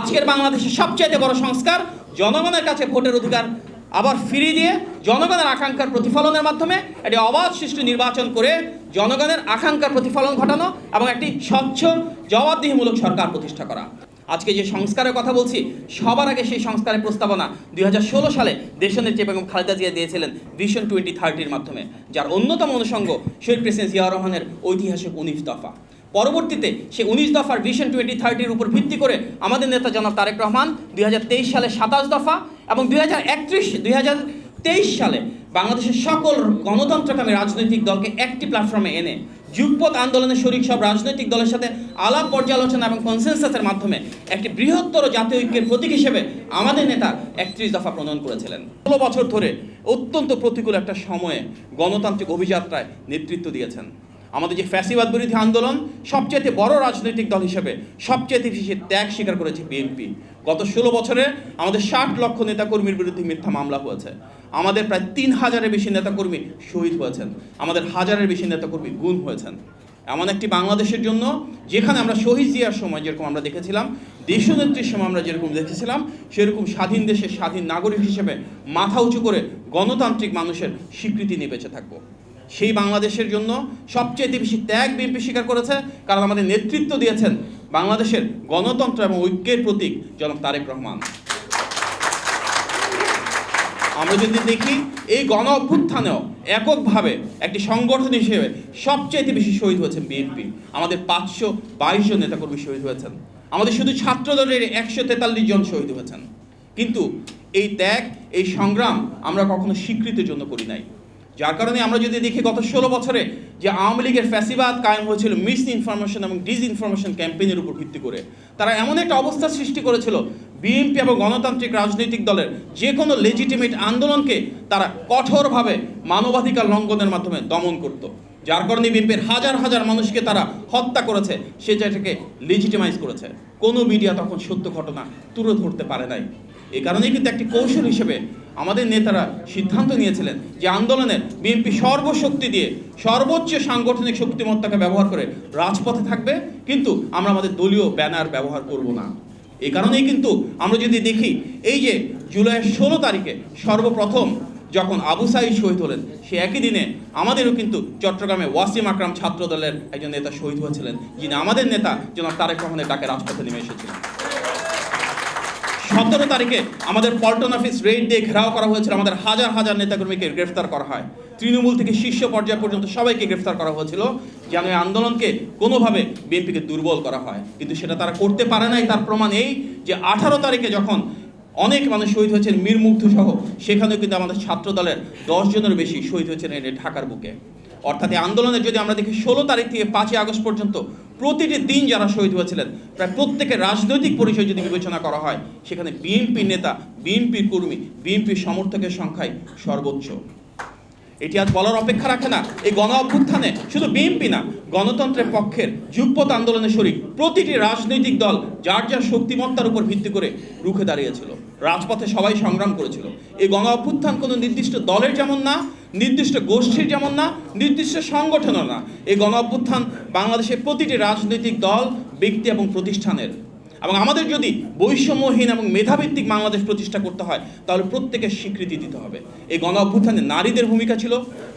আজকের বাংলাদেশের সবচেয়ে বড় সংস্কার, জনগণের কাছে ভোটের অধিকার আবার ফিরিয়ে দিয়ে জনগণের আকাঙ্ক্ষার প্রতিফলনের মাধ্যমে একটি অবাধ সৃষ্টি নির্বাচন করে জনগণের আকাঙ্ক্ষার প্রতিফলন ঘটানো এবং একটি স্বচ্ছ, জবাবদিহিমূলক সরকার প্রতিষ্ঠা করা। আজকে যে সংস্কারের কথা বলছি, সবার আগে সেই সংস্কারের প্রস্তাবনা দুই হাজার ষোলো সালে দেশনেত্রী বেগম খালেদা জিয়া দিয়েছিলেন ভিশন টোয়েন্টি থার্টির মাধ্যমে, যার অন্যতম অনুষঙ্গ শহীদ প্রেসিডেন্ট জিয়া রহমানের ঐতিহাসিক উনিশ দফা। পরবর্তীতে সে উনিশ দফার ভিশন টোয়েন্টি থার্টির উপর ভিত্তি করে আমাদের নেতা জনাব তারেক রহমান দুই হাজার তেইশ সালে সাতাশ দফা এবং দুই হাজার একত্রিশ, দুই তেইশ সালে বাংলাদেশের সকল গণতন্ত্রকামী রাজনৈতিক দলকে একটি প্ল্যাটফর্মে এনে যুগপথ আন্দোলনের শরিক সব রাজনৈতিক দলের সাথে আলাপ পর্যালোচনা এবং কনসেনসাসের মাধ্যমে একটি বৃহত্তর জাতীয় ঐক্যের প্রতীক হিসেবে আমাদের নেতা একত্রিশ দফা প্রণয়ন করেছিলেন। ষোলো বছর ধরে অত্যন্ত প্রতিকূল একটা সময়ে গণতান্ত্রিক অভিযাত্রায় নেতৃত্ব দিয়েছেন। আমাদের যে ফ্যাসিবাদ বিরোধী আন্দোলন সবচেয়ে বড় রাজনৈতিক দল হিসেবে সবচেয়ে বেশি ত্যাগ স্বীকার করেছে বিএনপি। গত ষোলো বছরে আমাদের ষাট লক্ষ নেতাকর্মীর বিরুদ্ধে মিথ্যা মামলা হয়েছে। আমাদের প্রায় তিন হাজারের বেশি নেতাকর্মী শহীদ হয়েছেন। আমাদের হাজারের বেশি নেতাকর্মী গুম হয়েছেন। এমন একটি বাংলাদেশের জন্য যেখানে আমরা শহীদ জিয়ার সময় যেরকম আমরা দেখেছিলাম দেশনেত্রীর সময় আমরা যেরকম দেখেছিলাম, সেরকম স্বাধীন দেশের স্বাধীন নাগরিক হিসেবে মাথা উঁচু করে গণতান্ত্রিক মানুষের স্বীকৃতি নিয়ে বেঁচে থাকব। সেই বাংলাদেশের জন্য সবচেয়ে বেশি ত্যাগ বিএনপি স্বীকার করেছে, কারণ আমাদের নেতৃত্ব দিয়েছেন বাংলাদেশের গণতন্ত্র এবং ঐক্যের প্রতীক জনাব তারেক রহমান। আমরা যদি দেখি, এই গণ অভ্যুত্থানেও এককভাবে একটি সংগঠন হিসেবে সবচেয়ে বেশি শহীদ হয়েছেন বিএনপি। আমাদের পাঁচশো বাইশ জন নেতাকর্মী শহীদ হয়েছেন। আমাদের শুধু ছাত্র দলের একশো তেতাল্লিশ জন শহীদ হয়েছেন। কিন্তু এই ত্যাগ, এই সংগ্রাম আমরা কখনো স্বীকৃতির জন্য করি নাই। যার কারণে আমরা যদি দেখি গত ষোলো বছরে যে আওয়ামী লীগের ফ্যাসিবাদ কায়েম হয়েছিল মিস ইনফরমেশন এবং ডিস ইনফরমেশন ক্যাম্পেইনের উপর ভিত্তি করে, তারা এমন একটা অবস্থা সৃষ্টি করেছিল বিএনপি এবং গণতান্ত্রিক রাজনৈতিক দলের যে কোনো লেজিটিমেট আন্দোলনকে তারা কঠোরভাবে মানবাধিকার লঙ্ঘনের মাধ্যমে দমন করত, যার কারণে বিএনপির হাজার হাজার মানুষকে তারা হত্যা করেছে সে জায়গাটাকে লেজিটিমাইজ করেছে। কোনো মিডিয়া তখন সত্য ঘটনা তুলে ধরতে পারে নাই। এই কারণেই কিন্তু একটি কৌশল হিসেবে আমাদের নেতারা সিদ্ধান্ত নিয়েছিলেন যে আন্দোলনের বিএনপি সর্বশক্তি দিয়ে সর্বোচ্চ সাংগঠনিক শক্তিমত্তাকে ব্যবহার করে রাজপথে থাকবে, কিন্তু আমরা আমাদের দলীয় ব্যানার ব্যবহার করব না। এই কারণেই কিন্তু আমরা যদি দেখি, এই যে জুলাইয়ের ষোলো তারিখে সর্বপ্রথম যখন আবু সাইদ শহীদ হলেন, সে একই দিনে আমাদেরও কিন্তু চট্টগ্রামে ওয়াসিম আকরাম ছাত্র দলের একজন নেতা শহীদ হয়েছিলেন, যিনি আমাদের নেতা জনাব তারেক রহমানের ডাকে রাজপথে নেমে এসেছিলেন। সতেরো তারিখে আমাদের পল্টন অফিস রেড দিয়ে ঘেরাও করা হয়েছিল। আমাদের হাজার হাজার নেতাকর্মীকে গ্রেফতার করা হয়। তৃণমূল থেকে শীর্ষ পর্যায় পর্যন্ত সবাইকে গ্রেফতার করা হয়েছিল। যেন এই আন্দোলনকে কোনোভাবে বিএনপিকে দুর্বল করা হয়। কিন্তু সেটা তারা করতে পারে নাই। তার প্রমাণ এই যে আঠারো তারিখে যখন অনেক মানুষ শহীদ হয়েছেন মীর মুগ্ধ সহ সেখানেও কিন্তু আমাদের ছাত্র দলের দশ জনের বেশি শহীদ হয়েছেন ঢাকার বুকে। অর্থাৎ এই আন্দোলনে যদি আমরা দেখি, ষোলো তারিখ থেকে পাঁচই আগস্ট পর্যন্ত প্রতিটি দিন যারা শহীদ হয়েছিলেন, প্রায় প্রত্যেকের রাজনৈতিক পরিচয় যদি বিবেচনা করা হয়, সেখানে বিএনপি নেতা, বিএনপির কর্মী বিএনপির সমর্থকের সংখ্যাই সর্বোচ্চ। এটি আজ বলার অপেক্ষা রাখে না। এই গণ অভ্যুত্থানে শুধু বিএনপি না, গণতন্ত্রের পক্ষের যুগপথ আন্দোলনের শরিক প্রতিটি রাজনৈতিক দল যার যার শক্তিমত্তার উপর ভিত্তি করে রুখে দাঁড়িয়েছিল। রাজপথে সবাই সংগ্রাম করেছিল। এই গণ অভ্যুত্থান কোনো নির্দিষ্ট দলের যেমন না নির্দিষ্ট গোষ্ঠীর যেমন না, নির্দিষ্ট সংগঠনও না। এই গণ অভ্যুত্থান বাংলাদেশের প্রতিটি রাজনৈতিক দল, ব্যক্তি এবং প্রতিষ্ঠানের। এবং আমাদের যদি বৈষম্যহীন এবং মেধাভিত্তিক বাংলাদেশ প্রতিষ্ঠা করতে হয়, তাহলে প্রত্যেকের স্বীকৃতি দিতে হবে। এই গণ অভ্যুত্থানে নারীদের ভূমিকা ছিল,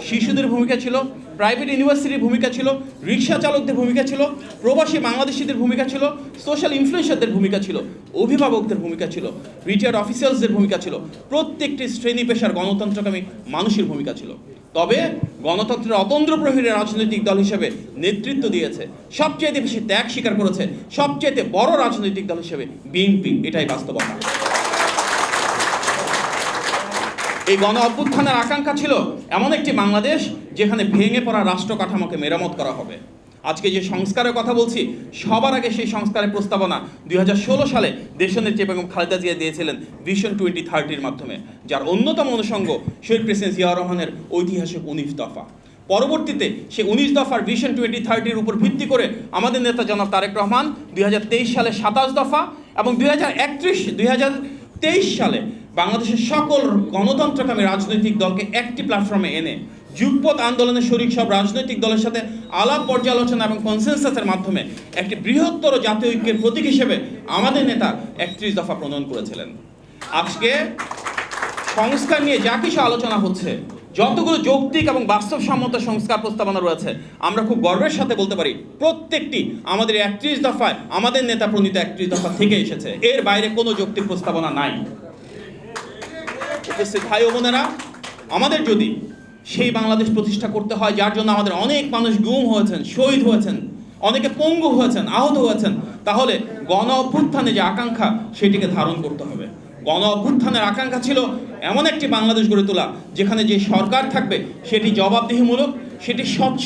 শিশুদের ভূমিকা ছিল প্রাইভেট ইউনিভার্সিটির ভূমিকা ছিল, রিক্সা চালকদের ভূমিকা ছিল, প্রবাসী বাংলাদেশিদের ভূমিকা ছিল সোশ্যাল ইনফ্লুয়েন্সারদের ভূমিকা ছিল, অভিভাবকদের ভূমিকা ছিল রিটায়ার্ড অফিসার্সদের ভূমিকা ছিল, প্রত্যেকটি শ্রেণি পেশার গণতন্ত্রকামী মানুষের ভূমিকা ছিল। তবে গণতন্ত্রের অতন্ত্র প্রহরী রাজনৈতিক দল হিসেবে নেতৃত্ব দিয়েছে। সবচেয়ে বেশি ত্যাগ স্বীকার করেছে সবচেয়ে বড় রাজনৈতিক দল হিসেবে বিএনপি এটাই বাস্তবতা। এই গণ অভ্যুত্থানের আকাঙ্ক্ষা ছিল এমন একটি বাংলাদেশ যেখানে ভেঙে পড়া রাষ্ট্র কাঠামোকে মেরামত করা হবে। আজকে যে সংস্কারের কথা বলছি, সবার আগে সেই সংস্কারের প্রস্তাবনা দুই হাজার ষোলো সালে দেশনেত্রী বেগম খালেদা জিয়া দিয়েছিলেন ভিশন টোয়েন্টি থার্টির মাধ্যমে, যার অন্যতম অনুষঙ্গ শহীদ প্রেসিডেন্ট জিয়া রহমানের ঐতিহাসিক উনিশ দফা। পরবর্তীতে সে উনিশ দফার ভিশন টোয়েন্টি থার্টির উপর ভিত্তি করে আমাদের নেতা জনাব তারেক রহমান দুই হাজার তেইশ সালে সাতাশ দফা এবং দুই হাজার একত্রিশ, দুই হাজার তেইশ সালে বাংলাদেশের সকল গণতন্ত্রকামী রাজনৈতিক দলকে একটি প্ল্যাটফর্মে এনে যুগপথ আন্দোলনের শরিক সব রাজনৈতিক দলের সাথে আলাপ পর্যালোচনা এবং কনসেনসাসের মাধ্যমে একটি বৃহত্তর জাতীয় ঐক্যের প্রতীক হিসেবে আমাদের নেতা একত্রিশ দফা প্রণয়ন করেছিলেন। আজকে সংস্কার নিয়ে যা কিছু আলোচনা হচ্ছে, যতগুলো যৌক্তিক এবং বাস্তবসম্মত সংস্কার প্রস্তাবনা রয়েছে, আমরা খুব গর্বের সাথে বলতে পারি, প্রত্যেকটি আমাদের একত্রিশ দফায় আমাদের নেতা প্রণীত একত্রিশ দফা থেকে এসেছে। এর বাইরে কোনো যৌক্তিক প্রস্তাবনা নাই। উপস্থিত ভাই বোনেরা, আমাদের যদি সেই বাংলাদেশ প্রতিষ্ঠা করতে হয়, যার জন্য আমাদের অনেক মানুষ গুম হয়েছেন, শহীদ হয়েছেন, অনেকে পঙ্গু হয়েছেন, আহত হয়েছেন। তাহলে গণ অভ্যুত্থানে যে আকাঙ্ক্ষা, সেটিকে ধারণ করতে হবে। গণ অভ্যুত্থানের আকাঙ্ক্ষা ছিল এমন একটি বাংলাদেশ গড়ে তোলা, যেখানে যে সরকার থাকবে, সেটি জবাবদিহিমূলক সেটি স্বচ্ছ,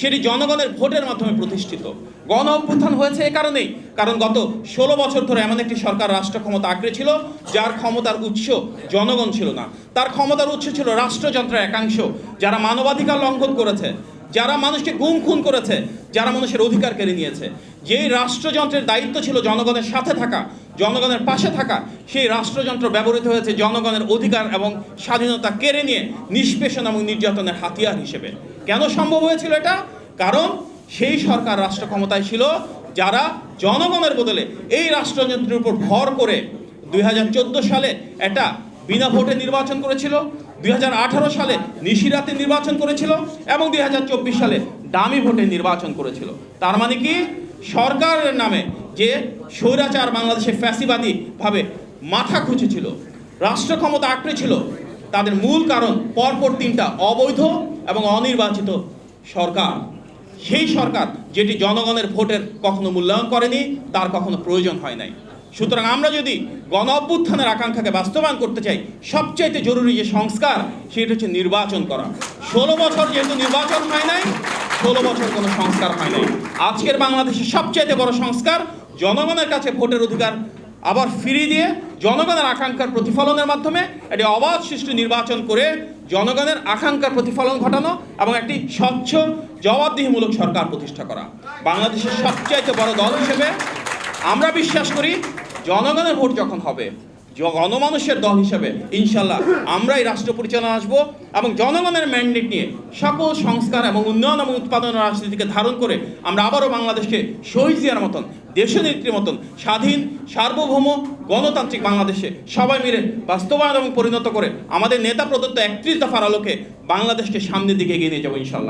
সেটি জনগণের ভোটের মাধ্যমে প্রতিষ্ঠিত। গণ অভ্যুত্থান হয়েছে এ কারণেই, কারণ গত ষোলো বছর ধরে এমন একটি সরকার রাষ্ট্র ক্ষমতা আঁকড়ে ছিল, যার ক্ষমতার উৎস জনগণ ছিল না। তার ক্ষমতার উৎস ছিল রাষ্ট্রযন্ত্রের একাংশ, যারা মানবাধিকার লঙ্ঘন করেছে, যারা মানুষকে গুম খুন করেছে, যারা মানুষের অধিকার কেড়ে নিয়েছে। যেই রাষ্ট্রযন্ত্রের দায়িত্ব ছিল জনগণের সাথে থাকা, জনগণের পাশে থাকা, সেই রাষ্ট্রযন্ত্র ব্যবহৃত হয়েছে জনগণের অধিকার এবং স্বাধীনতা কেড়ে নিয়ে নিষ্পেষণ এবং নির্যাতনের হাতিয়ার হিসেবে। কেন সম্ভব হয়েছিল এটা? কারণ সেই সরকার রাষ্ট্র ক্ষমতায় ছিল যারা জনগণের বদলে এই রাষ্ট্রযন্ত্রের উপর ভর করে দুই হাজার চোদ্দ সালে এটা বিনা ভোটে নির্বাচন করেছিল, দুই হাজার আঠারো সালে নিশিরাতে নির্বাচন করেছিল এবং দুই হাজার চব্বিশ সালে দামি ভোটে নির্বাচন করেছিল। তার মানে কি? সরকারের নামে যে স্বৈরাচার বাংলাদেশে ফ্যাসিবাদী ভাবে মাথা খুঁজেছিল, রাষ্ট্র ক্ষমতা আঁকড়ে ছিল, তাদের মূল কারণ পরপর তিনটা অবৈধ এবং অনির্বাচিত সরকার। সেই সরকার যেটি জনগণের ভোটের কখনো মূল্যায়ন করেনি, তার কখনো প্রয়োজন হয় নাই। সুতরাং আমরা যদি গণ অভ্যুত্থানের আকাঙ্ক্ষাকে বাস্তবায়ন করতে চাই, সবচাইতে জরুরি যে সংস্কার, সেটা হচ্ছে নির্বাচন করা। ষোলো বছর যেহেতু নির্বাচন হয় নাই, ষোলো বছর কোনো সংস্কার হয় নাই। আজকের বাংলাদেশের সবচাইতে বড় সংস্কার, জনগণের কাছে ভোটের অধিকার আবার ফিরিয়ে দিয়ে জনগণের আকাঙ্ক্ষার প্রতিফলনের মাধ্যমে একটি অবাধ সৃষ্টি নির্বাচন করে জনগণের আকাঙ্ক্ষার প্রতিফলন ঘটানো এবং একটি স্বচ্ছ, জবাবদিহিমূলক সরকার প্রতিষ্ঠা করা। বাংলাদেশের সবচাইতে বড় দল হিসেবে আমরা বিশ্বাস করি জনগণের ভোট যখন হবে গণমানুষের দল হিসেবে ইনশাল্লাহ আমরাই রাষ্ট্র পরিচালনা আসব এবং জনগণের ম্যান্ডেট নিয়ে সকল সংস্কার এবং উন্নয়ন এবং উৎপাদন রাজনীতিকে ধারণ করে আমরা আবারও বাংলাদেশকে শহীদ জিয়ার মতন, দেশনেত্রীর মতন, স্বাধীন, সার্বভৌম, গণতান্ত্রিক বাংলাদেশে সবাই মিলে বাস্তবায়ন এবং পরিণত করে আমাদের নেতা প্রদত্ত একত্রিশ দফার আলোকে বাংলাদেশকে সামনের দিকে এগিয়ে নিয়ে যাব ইনশাল্লাহ